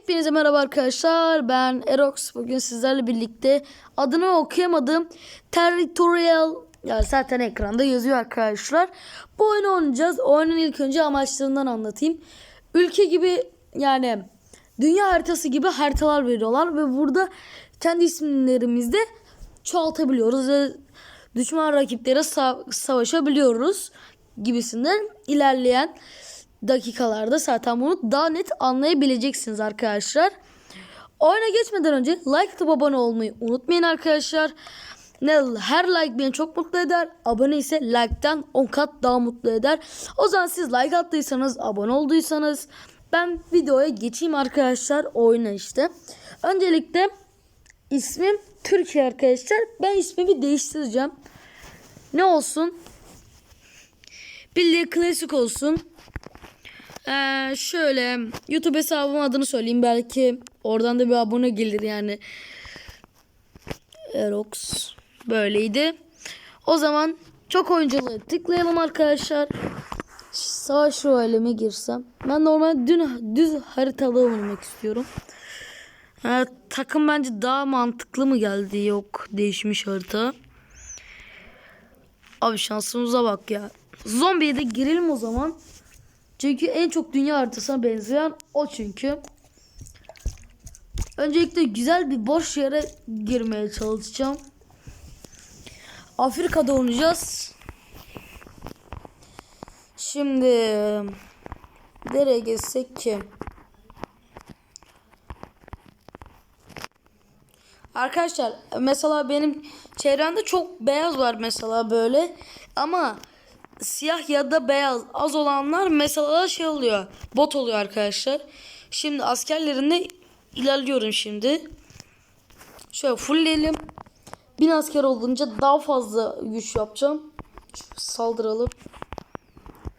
Hepinize merhaba arkadaşlar. Ben Erox. Bugün sizlerle birlikte adını okuyamadığım Territorial yani zaten ekranda yazıyor arkadaşlar. Bu oyunu oynayacağız. Oyunun ilk önce amaçlarından anlatayım. Ülke gibi yani dünya haritası gibi haritalar veriyorlar ve burada kendi isimlerimizde çoğaltabiliyoruz ve düşman rakiplere sa- savaşabiliyoruz gibisinden ilerleyen dakikalarda zaten bunu daha net anlayabileceksiniz arkadaşlar. Oyuna geçmeden önce like atıp abone olmayı unutmayın arkadaşlar. Her like beni çok mutlu eder. Abone ise like'tan 10 kat daha mutlu eder. O zaman siz like attıysanız, abone olduysanız ben videoya geçeyim arkadaşlar oyuna işte. Öncelikle ismim Türkiye arkadaşlar. Ben ismimi değiştireceğim. Ne olsun? Bildiği klasik olsun. Ee, şöyle YouTube hesabımın adını söyleyeyim belki oradan da bir abone gelir yani. Erox böyleydi. O zaman çok oyunculuğa tıklayalım arkadaşlar. Savaş royalime girsem. Ben normal dün düz haritada oynamak istiyorum. Ha, takım bence daha mantıklı mı geldi? Yok değişmiş harita. Abi şansımıza bak ya. Zombiye de girelim o zaman. Çünkü en çok dünya haritasına benzeyen o çünkü. Öncelikle güzel bir boş yere girmeye çalışacağım. Afrika'da oynayacağız. Şimdi nereye geçsek ki? Arkadaşlar mesela benim çevremde çok beyaz var mesela böyle ama siyah ya da beyaz az olanlar mesela şey oluyor bot oluyor arkadaşlar. Şimdi askerlerinde ilerliyorum şimdi. Şöyle fullleyelim. Bin asker olunca daha fazla güç yapacağım. Saldıralım.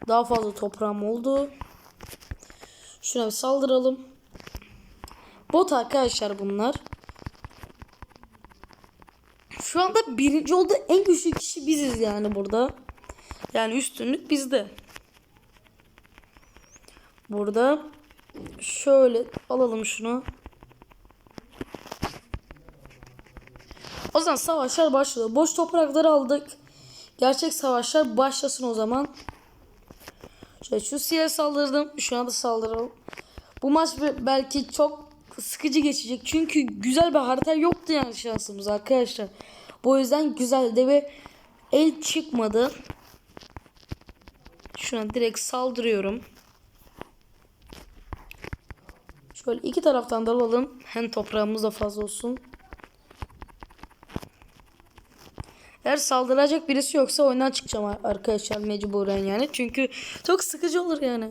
Daha fazla toprağım oldu. Şuna bir saldıralım. Bot arkadaşlar bunlar. Şu anda birinci oldu en güçlü kişi biziz yani burada. Yani üstünlük bizde. Burada şöyle alalım şunu. O zaman savaşlar başlıyor. Boş toprakları aldık. Gerçek savaşlar başlasın o zaman. Şöyle şu siye saldırdım. Şu anda saldıralım. Bu maç belki çok sıkıcı geçecek. Çünkü güzel bir harita yoktu yani şansımız arkadaşlar. Bu yüzden güzeldi ve el çıkmadı. Şuna direkt saldırıyorum. Şöyle iki taraftan da alalım. Hem toprağımız da fazla olsun. Eğer saldıracak birisi yoksa oyundan çıkacağım arkadaşlar mecburen yani. Çünkü çok sıkıcı olur yani.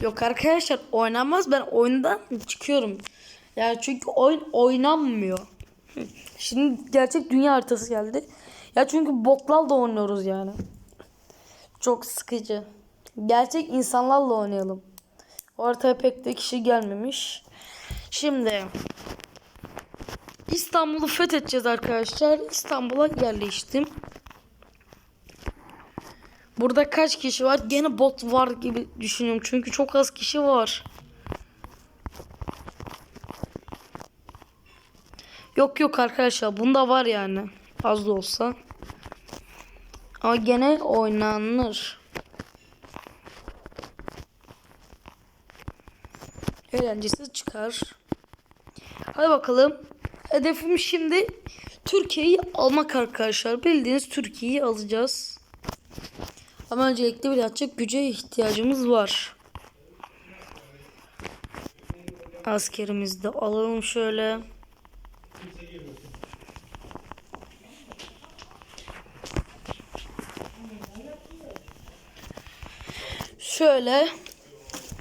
Yok arkadaşlar oynanmaz ben oyundan çıkıyorum. Yani çünkü oyun oynanmıyor. Şimdi gerçek dünya haritası geldi. Ya çünkü botlarla oynuyoruz yani. Çok sıkıcı. Gerçek insanlarla oynayalım. Ortaya pek de kişi gelmemiş. Şimdi İstanbul'u fethedeceğiz arkadaşlar. İstanbul'a yerleştim. Burada kaç kişi var? Gene bot var gibi düşünüyorum. Çünkü çok az kişi var. Yok yok arkadaşlar. Bunda var yani. Az da olsa. Ama gene oynanır. Eğlencesi çıkar. Hadi bakalım. Hedefim şimdi Türkiye'yi almak arkadaşlar. Bildiğiniz Türkiye'yi alacağız. Ama öncelikle birazcık güce ihtiyacımız var. Askerimizi de alalım şöyle. Şöyle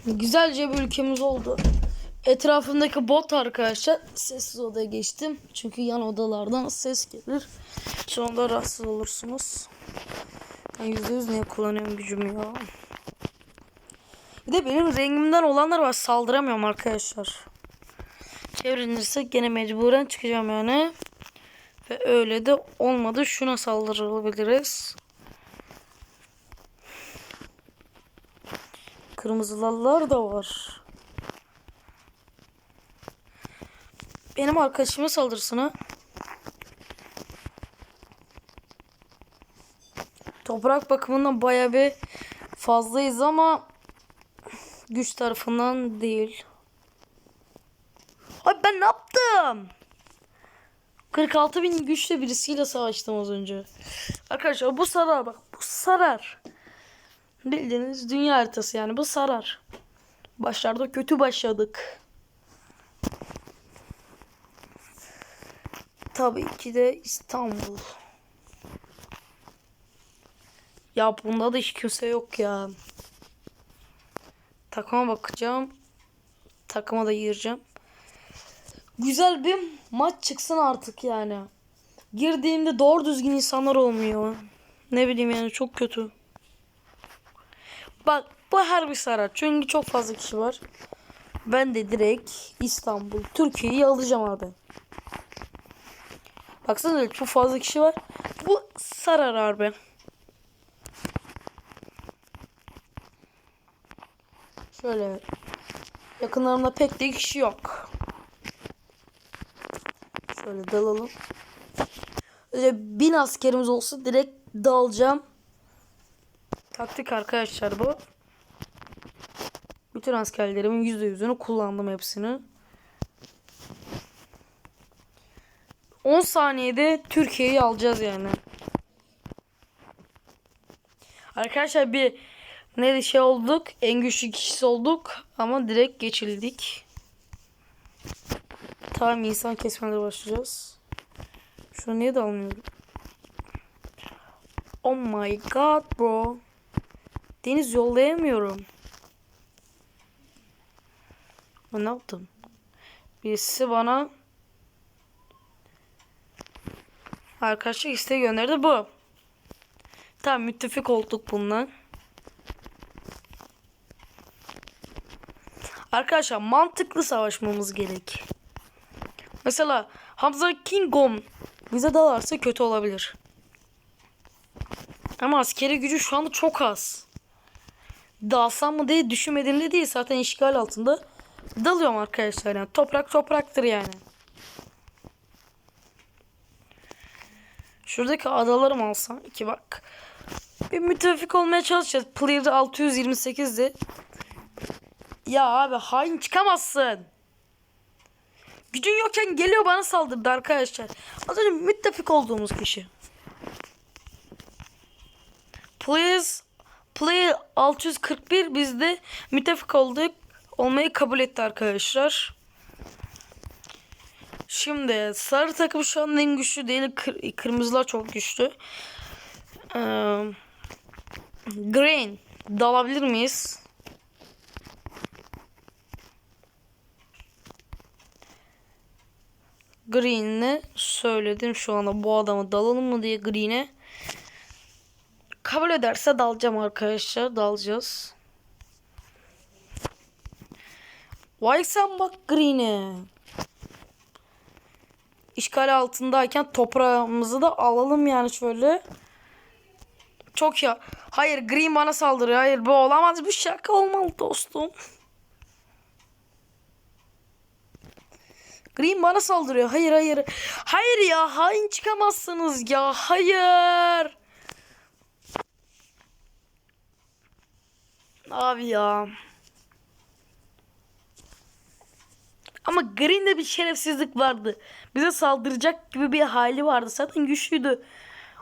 güzelce bir ülkemiz oldu. Etrafındaki bot arkadaşlar sessiz odaya geçtim. Çünkü yan odalardan ses gelir. Şu anda rahatsız olursunuz. Ben yüzde yüz niye kullanıyorum gücümü ya. Bir de benim rengimden olanlar var saldıramıyorum arkadaşlar. Çevrilirse gene mecburen çıkacağım yani. Ve öyle de olmadı. Şuna saldırabiliriz. Kırmızılar da var. Benim arkadaşımın saldırısına toprak bakımından baya bir fazlayız ama güç tarafından değil. Ay ben ne yaptım? 46 bin güçle birisiyle savaştım az önce. Arkadaşlar bu sarar bak bu sarar. Bildiğiniz dünya haritası yani bu sarar. Başlarda kötü başladık. Tabii ki de İstanbul. Ya bunda da hiç kimse yok ya. Takıma bakacağım. Takıma da gireceğim. Güzel bir maç çıksın artık yani. Girdiğimde doğru düzgün insanlar olmuyor. Ne bileyim yani çok kötü. Bak bu her bir sarar. Çünkü çok fazla kişi var. Ben de direkt İstanbul, Türkiye'yi alacağım abi. Baksana çok fazla kişi var. Bu sarar abi. Şöyle yakınlarımda pek de kişi yok. Şöyle dalalım. Öyle bin askerimiz olsa direkt dalacağım. Taktik arkadaşlar bu. Bütün askerlerimin yüzde yüzünü kullandım hepsini. 10 saniyede Türkiye'yi alacağız yani. Arkadaşlar bir ne şey olduk. En güçlü kişisi olduk ama direkt geçildik. Tamam insan kesmelere başlayacağız. Şunu niye de almıyorum? Oh my god bro. Deniz yollayamıyorum. Ben ne yaptım? Birisi bana arkadaşlık isteği gönderdi bu. Tamam müttefik olduk bundan. Arkadaşlar mantıklı savaşmamız gerek. Mesela Hamza Kingom bize dalarsa kötü olabilir. Ama askeri gücü şu anda çok az. Dalsam mı diye düşünmediğimde değil. Zaten işgal altında. Dalıyorum arkadaşlar. Yani. Toprak topraktır yani. Şuradaki adaları mı alsam? İki bak. Bir müttefik olmaya çalışacağız. Player 628'di. Ya abi hain çıkamazsın. Gücün yokken geliyor bana saldırdı arkadaşlar. Az önce müttefik olduğumuz kişi. Please Play 641 bizde müttefik olduk. Olmayı kabul etti arkadaşlar. Şimdi sarı takım şu an en güçlü değil. Kır, kırmızılar çok güçlü. Ee, green dalabilir miyiz? Green'e söyledim şu anda bu adamı dalalım mı diye Green'e. Kabul ederse dalacağım arkadaşlar. Dalacağız. Vay sen bak Green'e. İşgal altındayken toprağımızı da alalım yani şöyle. Çok ya. Hayır Green bana saldırıyor. Hayır bu olamaz. Bir şaka olmalı dostum. Green bana saldırıyor. Hayır hayır. Hayır ya hain çıkamazsınız ya. Hayır. Abi ya. Ama Green'de bir şerefsizlik vardı. Bize saldıracak gibi bir hali vardı. Zaten güçlüydü.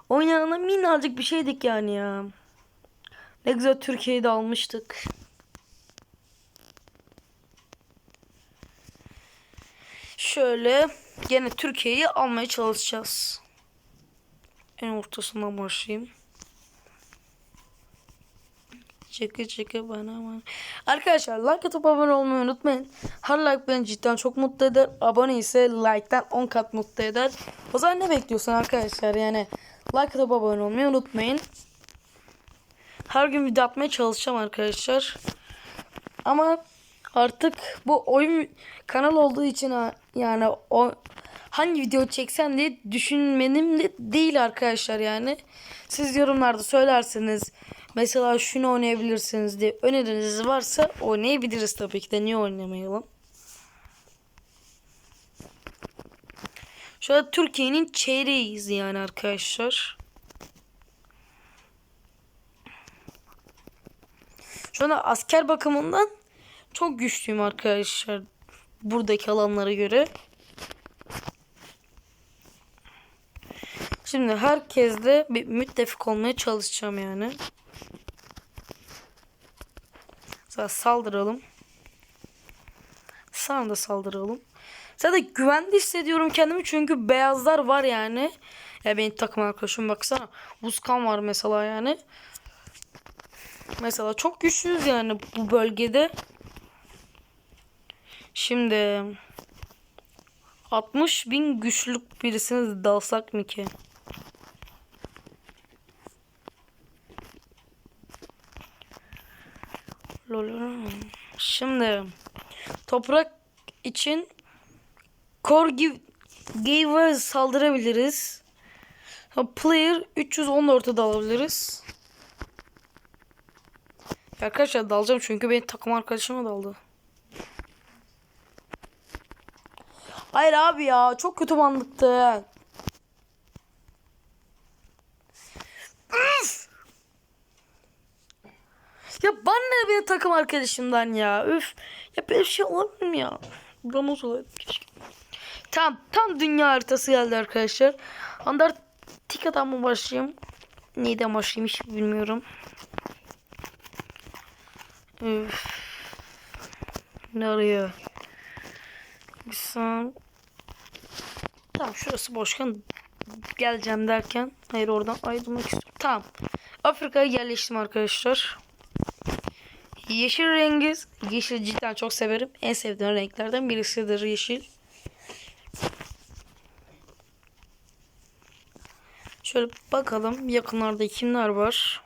Oynanana minnacık bir şeydik yani ya. Ne güzel Türkiye'yi de almıştık. Şöyle gene Türkiye'yi almaya çalışacağız. En ortasından başlayayım. Çeke çeke bana bana. Arkadaşlar like atıp abone olmayı unutmayın. Her like beni cidden çok mutlu eder. Abone ise like'tan 10 kat mutlu eder. O zaman ne bekliyorsun arkadaşlar yani. Like atıp abone olmayı unutmayın. Her gün video atmaya çalışacağım arkadaşlar. Ama artık bu oyun kanal olduğu için yani o hangi video çeksem diye düşünmenim de değil arkadaşlar yani. Siz yorumlarda söylerseniz mesela şunu oynayabilirsiniz diye öneriniz varsa oynayabiliriz tabii ki de niye oynamayalım. Şu an Türkiye'nin çeyreğiyiz yani arkadaşlar. Şu anda asker bakımından çok güçlüyüm arkadaşlar. Buradaki alanlara göre. Şimdi herkesle bir müttefik olmaya çalışacağım yani. Mesela saldıralım. Sana da saldıralım. Zaten güvende hissediyorum kendimi çünkü beyazlar var yani. Ya benim takım arkadaşım baksana. Buskan var mesela yani. Mesela çok güçlüyüz yani bu bölgede. Şimdi 60 bin güçlük birisine dalsak mı ki? Lol. Şimdi toprak için give, Give'e saldırabiliriz. Player 314'e dalabiliriz. Ya Arkadaşlar dalacağım çünkü benim takım arkadaşıma daldı. Hayır abi ya çok kötü manlıktı. Üf! Ya bana ne benim takım arkadaşımdan ya. Üf. Ya böyle bir şey olabilir mi ya? Ramos olaydı keşke. Tam tam dünya haritası geldi arkadaşlar. Antarktika'dan mı başlayayım? Neyden başlayayım hiç bilmiyorum. Üf. Ne arıyor? Saniye. Tamam şurası boşken geleceğim derken hayır oradan ayrılmak istiyorum. Tamam. Afrika'ya yerleştim arkadaşlar. Yeşil rengi yeşil cidden çok severim. En sevdiğim renklerden birisidir yeşil. Şöyle bakalım yakınlarda kimler var.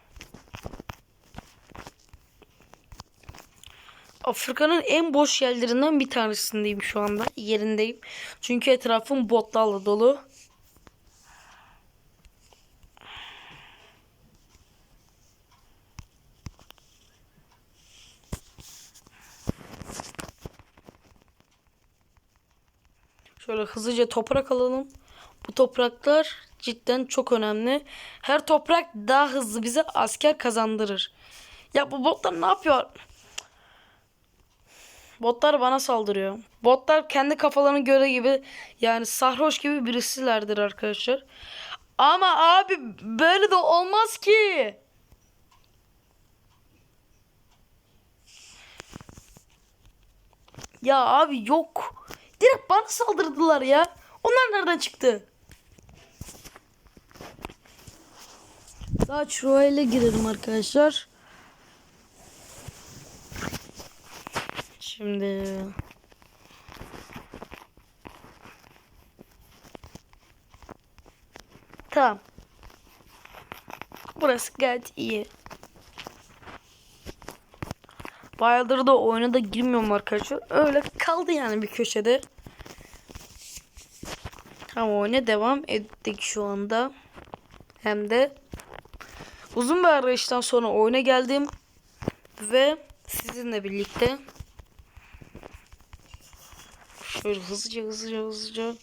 Afrika'nın en boş yerlerinden bir tanesindeyim şu anda. Yerindeyim. Çünkü etrafım botlarla dolu. Şöyle hızlıca toprak alalım. Bu topraklar cidden çok önemli. Her toprak daha hızlı bize asker kazandırır. Ya bu botlar ne yapıyor? Botlar bana saldırıyor. Botlar kendi kafalarını göre gibi yani sarhoş gibi birisilerdir arkadaşlar. Ama abi böyle de olmaz ki. Ya abi yok. Direkt bana saldırdılar ya. Onlar nereden çıktı? Daha Troy'le girelim arkadaşlar. Şimdi Tamam. Burası gayet iyi. Bayağıdır da oyuna da girmiyorum arkadaşlar. Öyle kaldı yani bir köşede. Tamam oyuna devam ettik şu anda. Hem de uzun bir arayıştan sonra oyuna geldim. Ve sizinle birlikte şöyle hızlıca hızlıca hızlıca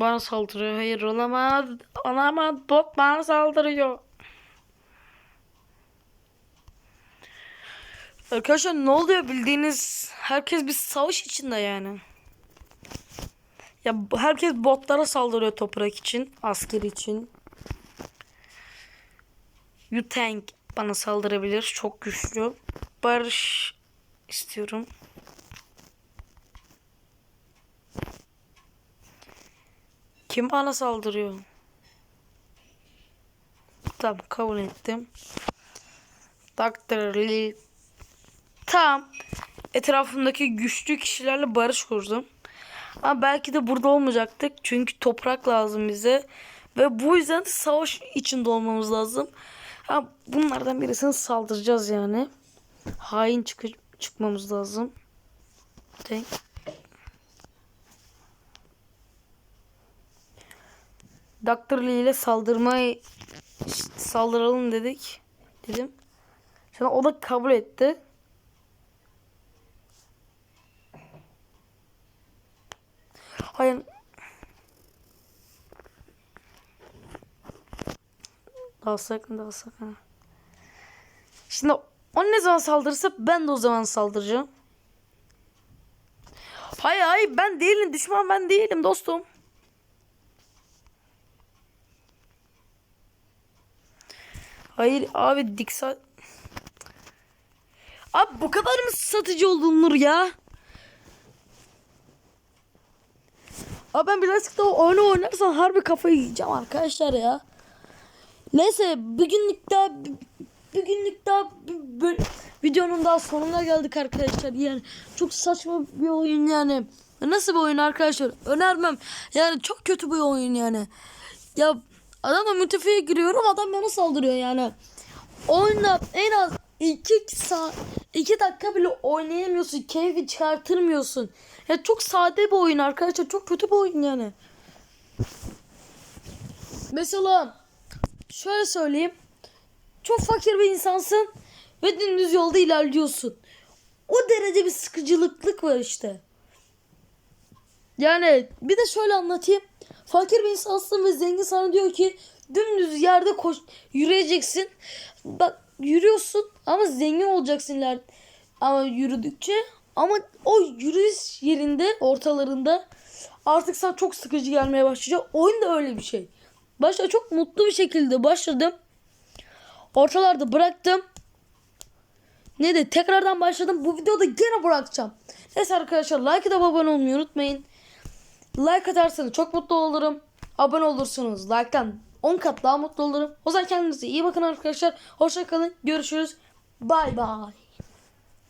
Bana saldırıyor. Hayır olamaz. Olamaz. Bot bana saldırıyor. Arkadaşlar ne oluyor bildiğiniz herkes bir savaş içinde yani. Ya herkes botlara saldırıyor toprak için, asker için. Yutank bana saldırabilir. Çok güçlü. Barış istiyorum. Kim bana saldırıyor? Tamam kabul ettim. Dr. Lee. Tamam. etrafımdaki güçlü kişilerle barış kurdum. Ama belki de burada olmayacaktık. Çünkü toprak lazım bize. Ve bu yüzden de savaş içinde olmamız lazım. Ha, bunlardan birisine saldıracağız yani. Hain çık çıkmamız lazım. Denk. Dr. Lee ile saldırmayı saldıralım dedik. Dedim. Sonra o da kabul etti. Hayır. Daha sakın daha sakın. Şimdi o ne zaman saldırırsa ben de o zaman saldıracağım. Hayır hayır ben değilim düşman ben değilim dostum. Hayır abi diksa... Abi bu kadar mı satıcı olunur ya? Abi ben birazcık daha oyunu oynarsam harbi kafayı yiyeceğim arkadaşlar ya. Neyse bugünlük daha bugünlük daha b- b- videonun daha sonuna geldik arkadaşlar. Yani çok saçma bir oyun yani. Nasıl bir oyun arkadaşlar? Önermem. Yani çok kötü bir oyun yani. Ya adamla mütefeye giriyorum adam bana saldırıyor yani. Oyunda en az 2 saat 2 dakika bile oynayamıyorsun. Keyfi çıkartırmıyorsun. Ya çok sade bir oyun arkadaşlar. Çok kötü bir oyun yani. Mesela şöyle söyleyeyim. Çok fakir bir insansın ve dümdüz yolda ilerliyorsun. O derece bir sıkıcılıklık var işte. Yani bir de şöyle anlatayım. Fakir bir insansın ve zengin sana diyor ki dümdüz yerde koş yürüyeceksin. Bak yürüyorsun ama zengin olacaksın ama yürüdükçe ama o yürüyüş yerinde ortalarında artık sana çok sıkıcı gelmeye başlayacak. Oyun da öyle bir şey. Başta çok mutlu bir şekilde başladım. Ortalarda bıraktım. Ne de tekrardan başladım. Bu videoda gene bırakacağım. Neyse arkadaşlar like da abone olmayı unutmayın. Like atarsanız çok mutlu olurum. Abone olursunuz. Like'tan 10 kat daha mutlu olurum. O zaman kendinize iyi bakın arkadaşlar. Hoşça kalın. Görüşürüz. Bay bay.